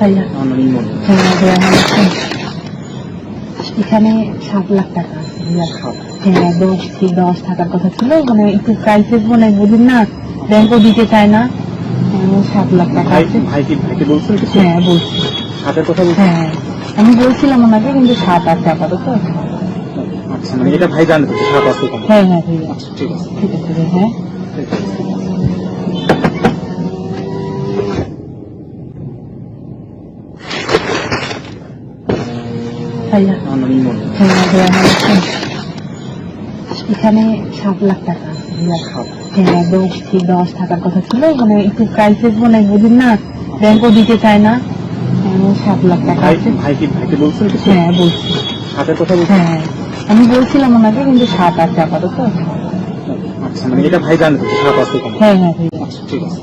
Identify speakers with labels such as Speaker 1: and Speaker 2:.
Speaker 1: ইমন
Speaker 2: হ্যাঁ এখানে সাত লাখ টাকা আছে হ্যাঁ দশ কি দশ টাকার কথা ছিল মানে একটু ক্রাইসিস মানে বুঝুন না ব্যাংকও দিতে চায় না। হ্যাঁ, সাত লাখ টাকা আছে। হ্যাঁ বলছি।
Speaker 1: হাতের কথা বলছেন
Speaker 2: হ্যাঁ আমি বলছিলাম ওনাকে কিন্তু সাত আছে আপাতত
Speaker 1: আচ্ছা মানে এটা ভাই জানে সাত আছে
Speaker 2: হ্যাঁ হ্যাঁ
Speaker 1: আচ্ছা ঠিক আছে।
Speaker 2: ঠিক আছে হ্যাঁ। ভাইয়া। হ্যাঁ এখানে সাত লাখ টাকা। হ্যাঁ দশ কি দশ টাকার কথা ছিল মানে একটু ক্রাইসিস মানে বুঝুন না ব্যাংকও দিতে চায় না। সাত লাখ টাকা আছে। হ্যাঁ বলছি। হ্যাঁ আমি বলছিলাম ওনাকে কিন্তু সাত আছে আপাতত।
Speaker 1: আচ্ছা মানে এটা ভাই জানে তো যে সাত আছে
Speaker 2: হ্যাঁ হ্যাঁ
Speaker 1: আচ্ছা ঠিক আছে।